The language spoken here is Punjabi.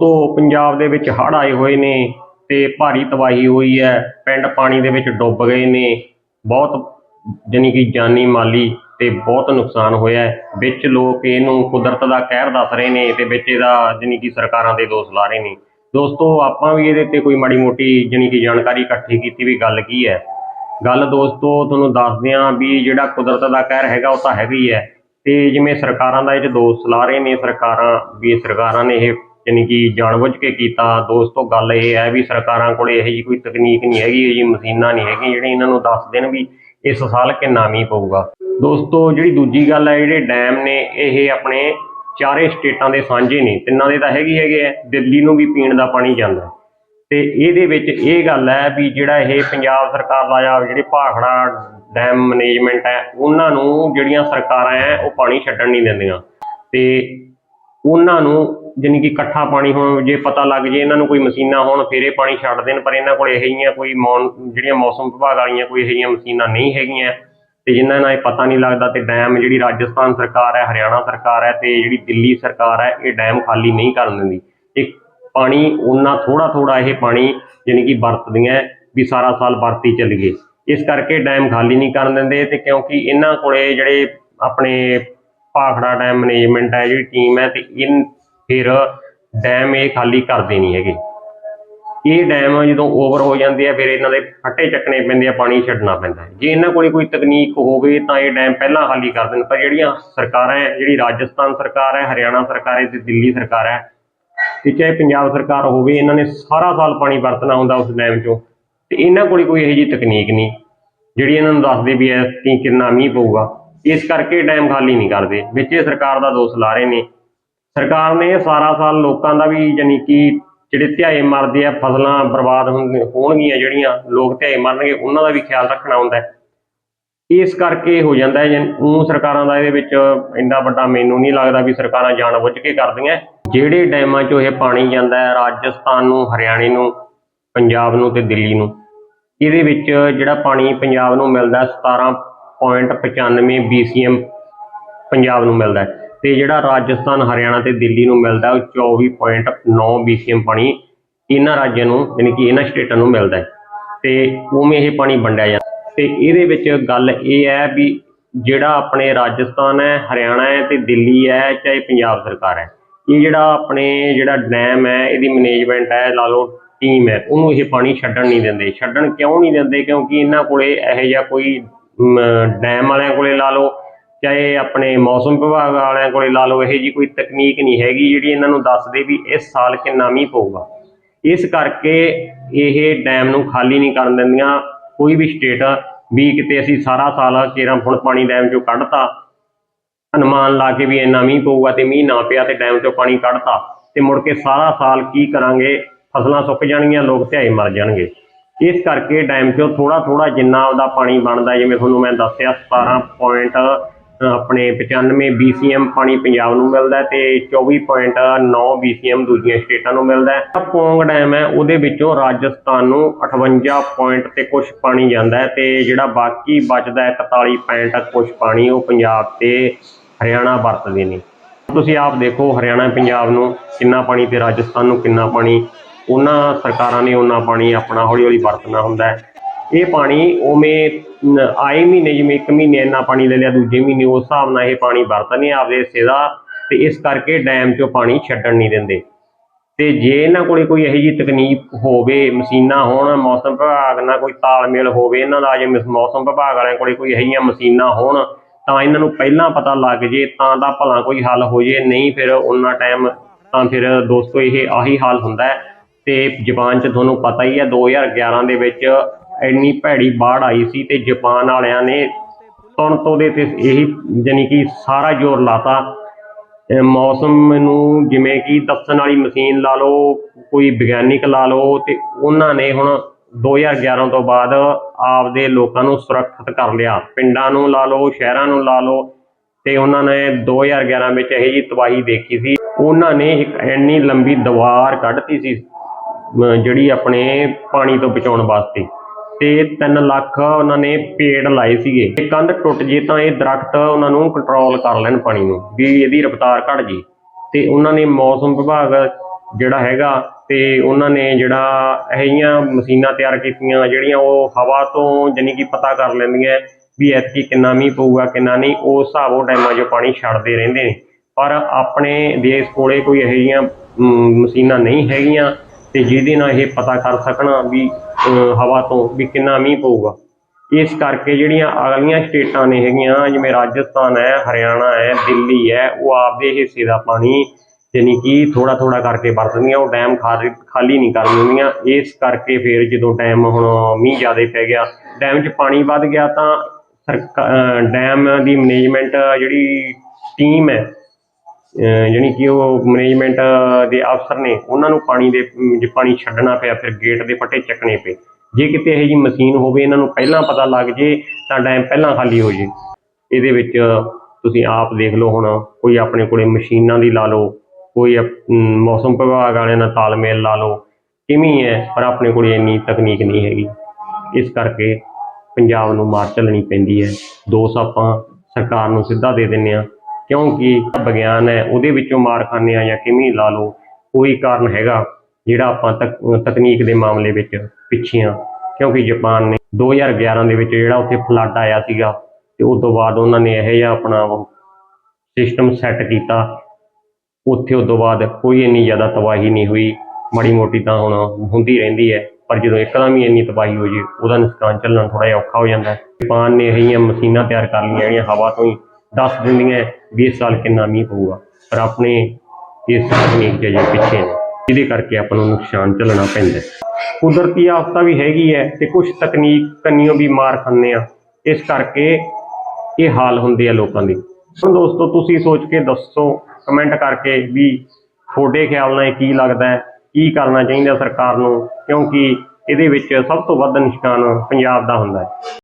ਦੋਸਤੋ ਪੰਜਾਬ ਦੇ ਵਿੱਚ ਹੜ੍ਹ ਆਏ ਹੋਏ ਨੇ ਤੇ ਭਾਰੀ ਤਬਾਹੀ ਹੋਈ ਹੈ। ਪਿੰਡ ਪਾਣੀ ਦੇ ਵਿੱਚ ਡੁੱਬ ਗਏ ਨੇ। ਬਹੁਤ ਜਾਣੀ ਕਿ ਜਾਨੀ ਮਾਲੀ ਤੇ ਬਹੁਤ ਨੁਕਸਾਨ ਹੋਇਆ ਵਿੱਚ ਲੋਕ ਇਹਨੂੰ ਕੁਦਰਤ ਦਾ ਕਹਿਰ ਦੱਸ ਰਹੇ ਨੇ ਤੇ ਵਿੱਚ ਇਹਦਾ ਜਾਣੀ ਕਿ ਸਰਕਾਰਾਂ ਦੇ ਦੋਸ਼ ਲਾ ਰਹੇ ਨੇ। ਦੋਸਤੋ, ਆਪਾਂ ਵੀ ਇਹਦੇ ਤੇ ਕੋਈ ਮਾੜੀ ਮੋਟੀ ਜਾਣੀ ਕਿ ਜਾਣਕਾਰੀ ਇਕੱਠੀ ਕੀਤੀ ਵੀ ਗੱਲ ਕੀ ਹੈ। ਗੱਲ ਦੋਸਤੋ, ਤੁਹਾਨੂੰ ਦੱਸਦੇ ਹਾਂ ਵੀ ਜਿਹੜਾ ਕੁਦਰਤ ਦਾ ਕਹਿਰ ਹੈਗਾ ਉਹ ਤਾਂ ਹੈਗਾ ਹੀ ਹੈ। ਤੇ ਜਿਵੇਂ ਸਰਕਾਰਾਂ ਦਾ ਇਹ 'ਚ ਦੋਸ਼ ਲਾ ਰਹੇ ਨੇ, ਸਰਕਾਰਾਂ ਵੀ ਸਰਕਾਰਾਂ ਨੇ ਇਹ ਜਾਣੀ ਕਿ ਜਾਣਬੁੱਝ ਕੇ ਕੀਤਾ। ਦੋਸਤੋ, ਗੱਲ ਇਹ ਹੈ ਵੀ ਸਰਕਾਰਾਂ ਕੋਲ ਇਹੋ ਜਿਹੀ ਕੋਈ ਤਕਨੀਕ ਨਹੀਂ ਹੈਗੀ, ਇਹੋ ਜਿਹੀ ਮਸ਼ੀਨਾਂ ਨਹੀਂ ਹੈਗੀਆਂ ਜਿਹੜੇ ਇਹਨਾਂ ਨੂੰ ਦੱਸ ਦੇਣ ਵੀ ਇਸ ਸਾਲ ਕਿੰਨਾ ਮੀਂਹ ਪਊਗਾ। ਦੋਸਤੋ, ਜਿਹੜੀ ਦੂਜੀ ਗੱਲ ਹੈ, ਜਿਹੜੇ ਡੈਮ ਨੇ, ਇਹ ਆਪਣੇ ਚਾਰੇ ਸਟੇਟਾਂ ਦੇ ਸਾਂਝੇ ਨੇ। ਤਿੰਨਾਂ ਦੇ ਤਾਂ ਹੈਗੇ ਹੈਗੇ ਆ, ਦਿੱਲੀ ਨੂੰ ਵੀ ਪੀਣ ਦਾ ਪਾਣੀ ਜਾਂਦਾ। ਹੈ। ਤੇ ਇਹਦੇ ਵਿੱਚ ਇਹ ਗੱਲ ਹੈ ਵੀ ਜਿਹੜਾ ਇਹ ਪੰਜਾਬ ਸਰਕਾਰ ਦਾ ਜਾਂ ਜਿਹੜੇ ਭਾਖੜਾ ਡੈਮ ਮੈਨੇਜਮੈਂਟ ਹੈ, ਉਹਨਾਂ ਨੂੰ ਜਿਹੜੀਆਂ ਸਰਕਾਰਾਂ ਹੈ, ਉਹ ਪਾਣੀ ਛੱਡਣ ਨਹੀਂ ਦਿੰਦੀਆਂ। ਤੇ ਉਹਨਾਂ ਨੂੰ ਜਾਣੀ ਕਿ ਇਕੱਠਾ ਪਾਣੀ ਹੁਣ ਜੇ ਪਤਾ ਲੱਗ ਜੇ ਇਹਨਾਂ ਨੂੰ ਕੋਈ ਮਸ਼ੀਨਾਂ ਹੋਣ ਫਿਰ ਇਹ ਪਾਣੀ ਛੱਡ ਦੇਣ, ਪਰ ਇਹਨਾਂ ਕੋਲ ਇਹ ਜਿਹੀਆਂ ਕੋਈ ਮੌਨ, ਜਿਹੜੀਆਂ ਮੌਸਮ ਵਿਭਾਗ ਵਾਲੀਆਂ ਕੋਈ ਇਹ ਜਿਹੀਆਂ ਮਸ਼ੀਨਾਂ ਨਹੀਂ ਹੈਗੀਆਂ। ਤੇ ਜਿਨ੍ਹਾਂ ਨਾਲ ਇਹ ਪਤਾ ਨਹੀਂ ਲੱਗਦਾ ਤੇ ਡੈਮ ਜਿਹੜੀ ਰਾਜਸਥਾਨ ਸਰਕਾਰ ਹੈ, ਹਰਿਆਣਾ ਸਰਕਾਰ ਹੈ ਤੇ ਜਿਹੜੀ ਦਿੱਲੀ ਸਰਕਾਰ ਹੈ, ਇਹ ਡੈਮ ਖਾਲੀ ਨਹੀਂ ਕਰਨ ਦਿੰਦੀ। ਇਹ ਪਾਣੀ ਉਹਨਾਂ ਥੋੜਾ ਥੋੜਾ ਇਹ ਪਾਣੀ ਜਾਣੀ ਕਿ ਵਰਤਦੀਆਂ ਵੀ ਸਾਰਾ ਸਾਲ ਵਰਤੀ ਚੱਲੀਏ ਇਸ ਕਰਕੇ ਡੈਮ ਖਾਲੀ ਨਹੀਂ ਕਰਨ ਦਿੰਦੇ ਤੇ ਕਿਉਂਕਿ ਇਹਨਾਂ ਕੋਲੇ ਜਿਹੜੇ ਆਪਣੇ ਭਾਖੜਾ ਡੈਮ ਮੈਨੇਜਮੈਂਟ ਹੈ, ਜਿਹੜੀ ਟੀਮ ਹੈ ਤੇ ਇਨ ਫਿਰ ਡੈਮ ਇਹ ਖਾਲੀ ਕਰਦੇ ਨਹੀਂ ਹੈਗੇ। ਇਹ ਡੈਮ ਜਦੋਂ ਓਵਰ ਹੋ ਜਾਂਦੇ ਆ, ਫਿਰ ਇਹਨਾਂ ਦੇ ਫੱਟੇ ਚੱਕਣੇ ਪੈਂਦੇ ਆ, ਪਾਣੀ ਛੱਡਣਾ ਪੈਂਦਾ ਜੇ ਇਹਨਾਂ ਕੋਲੇ ਕੋਈ ਤਕਨੀਕ ਹੋਵੇ, ਤਾਂ ਇਹ ਡੈਮ ਪਹਿਲਾਂ ਖਾਲੀ ਕਰ ਦੇਣ। ਪਰ ਜਿਹੜੀਆਂ ਸਰਕਾਰਾਂ ਹੈ, ਜਿਹੜੀ ਰਾਜਸਥਾਨ ਸਰਕਾਰ ਹੈ, ਹਰਿਆਣਾ ਸਰਕਾਰ ਹੈ, ਤੇ ਦਿੱਲੀ ਸਰਕਾਰ ਹੈ, ਤੇ ਚਾਹੇ ਪੰਜਾਬ ਸਰਕਾਰ ਹੋਵੇ, ਇਹਨਾਂ ਨੇ ਸਾਰਾ ਸਾਲ ਪਾਣੀ ਵਰਤਣਾ ਹੁੰਦਾ ਉਸ ਡੈਮ ਚੋਂ। ਤੇ ਇਹਨਾਂ ਕੋਲੇ ਕੋਈ ਇਹੋ ਜਿਹੀ ਤਕਨੀਕ ਨਹੀਂ, ਜਿਹੜੀ ਇਹਨਾਂ ਨੂੰ ਦੱਸਦੇ ਵੀ ਐ ਕਿ ਕਿੰਨਾ ਮੀਂਹ ਪਊਗਾ। ਇਸ ਕਰਕੇ ਡੈਮ ਖਾਲੀ ਨਹੀਂ ਕਰਦੇ। ਵਿੱਚ ਇਹ ਸਰਕਾਰ ਦਾ ਦੋਸ਼ ਲਾ ਰਹੇ ਨੇ। ਸਰਕਾਰ ਨੇ ਸਾਰਾ ਸਾਲ ਲੋਕਾਂ ਦਾ ਵੀ ਯਾਨੀ ਕਿ ਜਿਹੜੇ ਧਿਆਏ ਮਰਦੇ ਆ, ਫਸਲਾਂ ਬਰਬਾਦ ਹੁੰਦੇ- ਹੋਣਗੀਆਂ ਜਿਹੜੀਆਂ, ਲੋਕ ਧਿਆਏ ਮਰਨਗੇ, ਉਹਨਾਂ ਦਾ ਵੀ ਖਿਆਲ ਰੱਖਣਾ ਹੁੰਦਾ ਇਸ ਕਰਕੇ ਹੋ ਜਾਂਦਾ ਹੈ ਉਹ ਸਰਕਾਰਾਂ ਦਾ ਇਹਦੇ ਵਿੱਚ ਇੰਨਾ ਵੱਡਾ ਮੈਨੂੰ ਨਹੀਂ ਲੱਗਦਾ ਵੀ ਸਰਕਾਰਾਂ ਜਾਣ ਬੁੱਝ ਕੇ ਕਰਦੀਆਂ ਜਿਹੜੇ ਡੈਮਾਂ 'ਚੋਂ ਇਹ ਪਾਣੀ ਜਾਂਦਾ ਹੈ, ਰਾਜਸਥਾਨ ਨੂੰ, ਹਰਿਆਣੇ ਨੂੰ, ਪੰਜਾਬ ਨੂੰ ਤੇ ਦਿੱਲੀ ਨੂੰ, ਇਹਦੇ ਵਿੱਚ ਜਿਹੜਾ ਪਾਣੀ ਪੰਜਾਬ ਨੂੰ ਮਿਲਦਾ ਹੈ 17.95 BCM ਪੰਜਾਬ ਨੂੰ ਮਿਲਦਾ ਹੈ। ਤੇ ਜਿਹੜਾ ਰਾਜਸਥਾਨ ਹਰਿਆਣਾ ਤੇ ਦਿੱਲੀ ਨੂੰ ਮਿਲਦਾ ਹੈ, ਉਹ 24.9 BCM ਪਾਣੀ ਇਹਨਾਂ ਰਾਜਾਂ ਨੂੰ ਯਾਨੀ ਕਿ ਇਹਨਾਂ ਸਟੇਟਾਂ ਨੂੰ ਮਿਲਦਾ ਹੈ। ਤੇ ਉਵੇਂ ਇਹ ਪਾਣੀ ਵੰਡਿਆ ਜਾਂਦਾ ਤੇ ਇਹਦੇ ਵਿੱਚ ਗੱਲ ਇਹ ਹੈ ਵੀ ਜਿਹੜਾ ਆਪਣੇ ਰਾਜਸਥਾਨ ਹੈ ਹਰਿਆਣਾ ਹੈ ਤੇ ਦਿੱਲੀ ਹੈ ਚਾਹੇ ਪੰਜਾਬ ਸਰਕਾਰ ਹੈ ਇਹ ਜਿਹੜਾ ਆਪਣੇ ਜਿਹੜਾ ਡੈਮ ਹੈ ਇਹਦੀ ਮੈਨੇਜਮੈਂਟ ਹੈ ਲਾ ਲਓ ਟੀਮ ਹੈ ਉਹਨੂੰ ਇਹ ਪਾਣੀ ਛੱਡਣ ਨਹੀਂ ਦਿੰਦੇ। ਛੱਡਣ ਕਿਉਂ ਨਹੀਂ ਦਿੰਦੇ? ਕਿਉਂਕਿ ਇਹਨਾਂ ਕੋਲੇ ਇਹੋ ਜਿਹਾ ਕੋਈ ਡੈਮ ਵਾਲਿਆਂ ਕੋਲੇ ਲਾ ਲਓ ਚਾਹੇ ਆਪਣੇ ਮੌਸਮ ਵਿਭਾਗ ਵਾਲਿਆਂ ਕੋਲੇ ਲਾ ਲਓ, ਇਹੋ ਜੀ ਕੋਈ ਤਕਨੀਕ ਨਹੀਂ ਹੈਗੀ ਜਿਹੜੀ ਇਹਨਾਂ ਨੂੰ ਦੱਸ ਦੇ ਵੀ ਇਸ ਸਾਲ ਕਿੰਨਾ ਮੀਂਹ ਪਊਗਾ। ਇਸ ਕਰਕੇ ਇਹ ਡੈਮ ਨੂੰ ਖਾਲੀ ਨਹੀਂ ਕਰਨ ਦਿੰਦੀਆਂ। ਕੋਈ ਵੀ ਸਟੇਟ ਵੀ ਕਿਤੇ ਅਸੀਂ ਸਾਰਾ ਸਾਲ ਕੇਰਾਂ ਫੁੱਲ ਪਾਣੀ ਡੈਮ ਚੋਂ ਕੱਢਤਾ ਅਨੁਮਾਨ ਲਾ ਕੇ ਵੀ ਇੰਨਾ ਮੀਂਹ ਪਊਗਾ ਤੇ ਮੀਂਹ ਨਾ ਪਿਆ ਤੇ ਡੈਮ ਚੋਂ ਪਾਣੀ ਕੱਢਤਾ ਤੇ ਮੁੜ ਕੇ ਸਾਰਾ ਸਾਲ ਕੀ ਕਰਾਂਗੇ? ਫਸਲਾਂ ਸੁੱਕ ਜਾਣਗੀਆਂ, ਲੋਕ ਧਿਆਏ ਮਰ ਜਾਣਗੇ। ਇਸ ਕਰਕੇ ਡੈਮ ਚੋਂ ਥੋੜਾ ਥੋੜਾ ਜਿੰਨਾ ਉਹਦਾ ਪਾਣੀ ਬਣਦਾ, ਜਿਵੇਂ ਤੁਹਾਨੂੰ ਮੈਂ ਦੱਸਿਆ 17 ਪੁਆਇੰਟ ਆਪਣੇ 95 BCM ਪਾਣੀ ਪੰਜਾਬ ਨੂੰ ਮਿਲਦਾ ਹੈ ਤੇ 24.9 BCM ਦੂਜੀਆਂ ਸਟੇਟਾਂ ਨੂੰ ਮਿਲਦਾ ਹੈ। ਪੌਂਗ ਡੈਮ ਹੈ, ਉਹਦੇ ਵਿੱਚੋਂ ਰਾਜਸਥਾਨ ਨੂੰ 58 ਪੁਆਇੰਟ ਤੇ ਕੁਝ ਪਾਣੀ ਜਾਂਦਾ ਹੈ ਤੇ ਜਿਹੜਾ ਬਾਕੀ ਬਚਦਾ ਹੈ 41 ਪੁਆਇੰਟ ਕੁਝ ਪਾਣੀ ਉਹ ਪੰਜਾਬ ਤੇ ਹਰਿਆਣਾ ਵਰਤਦੇ ਨੇ। ਤੁਸੀਂ ਆਪ ਦੇਖੋ ਹਰਿਆਣਾ ਪੰਜਾਬ ਨੂੰ ਕਿੰਨਾ ਪਾਣੀ ਤੇ ਰਾਜਸਥਾਨ ਨੂੰ ਕਿੰਨਾ ਪਾਣੀ, ਉਹਨਾਂ ਸਰਕਾਰਾਂ ਨੇ ਉਹਨਾਂ ਪਾਣੀ ਆਪਣਾ ਹੌਲੀ ਹੌਲੀ ਵਰਤਣਾ ਹੁੰਦਾ ਹੈ। ਇਹ ਪਾਣੀ ਉਵੇਂ ਆਏ ਮਹੀਨੇ ਜਿਵੇਂ ਇੱਕ ਮਹੀਨੇ ਇੰਨਾ ਪਾਣੀ ਲੈ ਲਿਆ, ਦੂਜੇ ਮਹੀਨੇ ਉਸ ਹਿਸਾਬ ਨਾਲ ਇਹ ਪਾਣੀ ਵਰਤਨੇ ਆਪਦੇ ਹਿੱਸੇ ਦਾ ਤੇ ਇਸ ਕਰਕੇ ਡੈਮ 'ਚੋਂ ਪਾਣੀ ਛੱਡਣ ਨਹੀਂ ਦਿੰਦੇ। ਤੇ ਜੇ ਇਹਨਾਂ ਕੋਲੇ ਕੋਈ ਇਹੋ ਜਿਹੀ ਤਕਨੀਕ ਹੋਵੇ, ਮਸ਼ੀਨਾਂ ਹੋਣ, ਮੌਸਮ ਵਿਭਾਗ ਨਾਲ ਕੋਈ ਤਾਲਮੇਲ ਹੋਵੇ, ਇਹਨਾਂ ਦਾ ਜੇ ਮੌਸਮ ਵਿਭਾਗ ਵਾਲਿਆਂ ਕੋਲੇ ਕੋਈ ਇਹੋ ਜਿਹੀਆਂ ਮਸ਼ੀਨਾਂ ਹੋਣ, ਤਾਂ ਇਹਨਾਂ ਨੂੰ ਪਹਿਲਾਂ ਪਤਾ ਲੱਗ ਜੇ, ਤਾਂ ਦਾ ਭਲਾ ਕੋਈ ਹੱਲ ਹੋ ਜੇ, ਨਹੀਂ ਫਿਰ ਉਹਨਾਂ ਟਾਈਮ ਤਾਂ ਫਿਰ ਦੋਸਤੋ ਇਹ ਆਹੀ ਹਾਲ ਹੁੰਦਾ ਹੈ। ਤੇ ਜਾਪਾਨ 'ਚ ਤੁਹਾਨੂੰ ਪਤਾ ਹੀ ਹੈ 2011 ਦੇ ਵਿੱਚ ਇੰਨੀ ਭੈੜੀ ਬਾੜ ਆਈ ਸੀ ਤੇ ਜਾਪਾਨ ਵਾਲਿਆਂ ਨੇ ਤੁਰੰਤ ਉਹਦੇ ਤੇ ਇਹੀ ਜਾਣੀ ਕਿ ਸਾਰਾ ਜ਼ੋਰ ਲਾਤਾ। ਅਹ ਮੌਸਮ ਨੂੰ ਜਿਵੇਂ ਕਿ ਦੱਸਣ ਵਾਲੀ ਮਸ਼ੀਨ ਲਾ ਲਓ, ਕੋਈ ਵਿਗਿਆਨਿਕ ਲਾ ਲਓ ਤੇ ਉਹਨਾਂ ਨੇ ਹੁਣ 2011 ਤੋਂ ਬਾਅਦ ਆਪਦੇ ਲੋਕਾਂ ਨੂੰ ਸੁਰੱਖਿਅਤ ਕਰ ਲਿਆ। ਪਿੰਡਾਂ ਨੂੰ ਲਾ ਲਓ, ਸ਼ਹਿਰਾਂ ਨੂੰ ਲਾ ਲਓ ਤੇ ਉਹਨਾਂ ਨੇ 2011 ਵਿੱਚ ਇਹ ਜੀ ਤਬਾਹੀ ਦੇਖੀ ਸੀ। ਉਹਨਾਂ ਨੇ ਇੱਕ ਇੰਨੀ ਲੰਬੀ ਦੀਵਾਰ ਕੱਢਤੀ ਸੀ ਜਿਹੜੀ ਆਪਣੇ ਪਾਣੀ ਤੋਂ ਬਚਾਉਣ ਵਾਸਤੇ। ਤੇ 3 ਲੱਖ ਉਹਨਾਂ ਨੇ ਪੇੜ ਲਾਏ ਸੀਗੇ। ਇਹ ਕੰਧ ਟੁੱਟ ਜੇ ਤਾਂ ਇਹ ਦਰਖਤ ਉਹਨਾਂ ਨੂੰ ਕੰਟਰੋਲ ਕਰ ਲੈਣ ਪਾਣੀ ਨੂੰ, ਵੀ ਇਹਦੀ ਰਫ਼ਤਾਰ ਘਟ ਜੇ। ਤੇ ਉਹਨਾਂ ਨੇ ਮੌਸਮ ਵਿਭਾਗ ਜਿਹੜਾ ਹੈਗਾ ਤੇ ਉਹਨਾਂ ਨੇ ਜਿਹੜਾ ਇਹ ਜਿਹੀਆਂ ਮਸ਼ੀਨਾਂ ਤਿਆਰ ਕੀਤੀਆਂ, ਜਿਹੜੀਆਂ ਉਹ ਹਵਾ ਤੋਂ ਜਾਣੀ ਕਿ ਪਤਾ ਕਰ ਲੈਂਦੀਆਂ ਵੀ ਐਤਕੀ ਕਿੰਨਾ ਮੀਂਹ ਪਊਗਾ, ਕਿੰਨਾ ਨਹੀਂ ਉਸ ਹਿਸਾਬ ਉਹ ਡੈਮਾਂ 'ਚੋਂ ਪਾਣੀ ਛੱਡਦੇ ਰਹਿੰਦੇ ਨੇ। ਪਰ ਆਪਣੇ ਦੇਸ਼ ਕੋਲੇ ਕੋਈ ਇਹੋ ਜਿਹੀਆਂ ਮਸ਼ੀਨਾਂ ਨਹੀਂ ਹੈਗੀਆਂ। ਤੇ ਜਿਹਦੇ ਨਾਲ ਇਹ ਪਤਾ ਕਰ ਸਕਣ ਵੀ ਹਵਾ ਤੋਂ ਵੀ ਕਿੰਨਾ ਮੀਂਹ ਪਊਗਾ। ਇਸ ਕਰਕੇ ਜਿਹੜੀਆਂ ਅਗਲੀਆਂ ਸਟੇਟਾਂ ਨੇ ਹੈਗੀਆਂ, ਜਿਵੇਂ ਰਾਜਸਥਾਨ ਹੈ, ਹਰਿਆਣਾ ਹੈ, ਦਿੱਲੀ ਹੈ, ਉਹ ਆਪਦੇ ਹਿੱਸੇ ਦਾ ਪਾਣੀ ਜਾਣੀ ਕਿ ਥੋੜਾ ਥੋੜਾ ਕਰਕੇ ਵਰਤਦੀਆਂ ਉਹ ਡੈਮ ਖਾਲੀ ਖਾਲੀ ਨਹੀਂ ਕਰ ਦਿੰਦੀਆਂ। ਇਸ ਕਰਕੇ ਫਿਰ ਜਦੋਂ ਡੈਮ ਹੁਣ ਮੀਂਹ ਜ਼ਿਆਦਾ ਪੈ ਗਿਆ, ਡੈਮ 'ਚ ਪਾਣੀ ਵੱਧ ਗਿਆ ਤਾਂ ਸਰਕਾ- ਡੈਮ ਦੀ ਮੈਨੇਜਮੈਂਟ ਜਿਹੜੀ ਟੀਮ ਹੈ ਜਾਣੀ ਕਿ ਉਹ ਮੈਨੇਜਮੈਂਟ ਦੇ ਅਫਸਰ ਨੇ ਉਹਨਾਂ ਨੂੰ ਪਾਣੀ ਦੇ, ਜੇ ਪਾਣੀ ਛੱਡਣਾ ਪਿਆ, ਫਿਰ ਗੇਟ ਦੇ ਪੱਟੇ ਚੱਕਣੇ ਪਏ। ਜੇ ਕਿਤੇ ਇਹੋ ਜੀ ਮਸ਼ੀਨ ਹੋਵੇ, ਇਹਨਾਂ ਨੂੰ ਪਹਿਲਾਂ ਪਤਾ ਲੱਗ ਜੇ, ਤਾਂ ਡੈਮ ਪਹਿਲਾਂ ਖਾਲੀ ਹੋ ਜੇ। ਇਹਦੇ ਵਿੱਚ ਤੁਸੀਂ ਆਪ ਦੇਖ ਲਓ ਹੁਣ, ਕੋਈ ਆਪਣੇ ਕੋਲੇ ਮਸ਼ੀਨਾਂ ਦੀ ਲਾ ਲਓ, ਕੋਈ ਮੌਸਮ ਵਿਭਾਗ ਵਾਲਿਆਂ ਨਾਲ ਤਾਲਮੇਲ ਲਾ ਲਓ, ਕਿਵੇਂ ਹੈ, ਪਰ ਆਪਣੇ ਕੋਲੇ ਇੰਨੀ ਤਕਨੀਕ ਨਹੀਂ ਹੈਗੀ। ਇਸ ਕਰਕੇ ਪੰਜਾਬ ਨੂੰ ਮਾਰ ਚੱਲਣੀ ਪੈਂਦੀ ਹੈ। ਦੋਸ਼ ਆਪਾਂ ਸਰਕਾਰ ਨੂੰ ਸਿੱਧਾ ਦੇ ਦਿੰਦੇ ਆ ਕਿਉਂਕਿ ਵਿਗਿਆਨ ਹੈ, ਉਹਦੇ ਵਿੱਚੋਂ ਮਾਰ ਖਾਂਦੇ ਆ ਜਾਂ ਕਿਵੇਂ ਲਾ ਲਓ, ਕੋਈ ਕਾਰਨ ਹੈਗਾ ਜਿਹੜਾ ਆਪਾਂ ਤਕ- ਤਕਨੀਕ ਦੇ ਮਾਮਲੇ ਵਿੱਚ ਪਿੱਛੇ ਆ। ਕਿਉਂਕਿ ਜਾਪਾਨ ਨੇ 2011 ਦੇ ਵਿੱਚ ਜਿਹੜਾ ਉੱਥੇ ਫਲੱਡ ਆਇਆ ਸੀਗਾ ਤੇ ਉਸ ਤੋਂ ਬਾਅਦ ਉਹਨਾਂ ਨੇ ਇਹੋ ਜਿਹਾ ਆਪਣਾ ਸਿਸਟਮ ਸੈੱਟ ਕੀਤਾ। ਉੱਥੇ ਉਸ ਤੋਂ ਬਾਅਦ ਕੋਈ ਇੰਨੀ ਜ਼ਿਆਦਾ ਤਬਾਹੀ ਨਹੀਂ ਹੋਈ। ਮਾੜੀ ਮੋਟੀ ਤਾਂ ਹੁਣ ਹੁੰਦੀ ਰਹਿੰਦੀ ਹੈ, ਪਰ ਜਦੋਂ ਇੱਕਦਮ ਹੀ ਇੰਨੀ ਤਬਾਹੀ ਹੋ ਜੇ, ਉਹਦਾ ਨੁਕਸਾਨ ਚੱਲਣਾ ਥੋੜਾ ਜਿਹਾ ਔਖਾ ਹੋ ਜਾਂਦਾ ਹੈ। ਜਾਪਾਨ ਨੇ ਇਹ ਜਿਹੀਆਂ ਮਸ਼ੀਨਾਂ ਤਿਆਰ ਕਰ ਲਈਆਂ ਜਿਹੜੀਆਂ ਹਵਾ ਤੋਂ ਹੀ ਦੱਸ ਦਿੰਦੀਆਂ ਵੀ ਇਸ ਸਾਲ ਕਿੰਨਾ ਮੀਂਹ ਪਊਗਾ। ਪਰ ਆਪਣੇ ਇਸ ਤਕਨੀਕ ਦੇ ਜੇ ਪਿੱਛੇ ਨੇ, ਜਿਹਦੇ ਕਰਕੇ ਆਪਾਂ ਨੂੰ ਨੁਕਸਾਨ ਝੱਲਣਾ ਪੈਂਦਾ ਕੁਦਰਤੀ ਆਫਤਾ ਵੀ ਹੈਗੀ ਹੈ ਤੇ ਕੁਝ ਤਕਨੀਕ ਕੰਨੀਓ ਵੀ ਮਾਰ ਖਾਂਦੇ ਆ ਇਸ ਕਰਕੇ ਇਹ ਹਾਲ ਹੁੰਦੇ ਆ ਲੋਕਾਂ ਦੇ। ਹੁਣ ਦੋਸਤੋ, ਤੁਸੀਂ ਸੋਚ ਕੇ ਦੱਸੋ ਕਮੈਂਟ ਕਰਕੇ ਵੀ ਤੁਹਾਡੇ ਖਿਆਲ ਨਾਲ ਕੀ ਲੱਗਦਾ ਹੈ, ਕੀ ਕਰਨਾ ਚਾਹੀਦਾ ਸਰਕਾਰ ਨੂੰ, ਕਿਉਂਕਿ ਇਹਦੇ ਵਿੱਚ ਸਭ ਤੋਂ ਵੱਧ ਨਿਸ਼ਕਾਨ ਪੰਜਾਬ ਦਾ ਹੁੰਦਾ ਹੈ।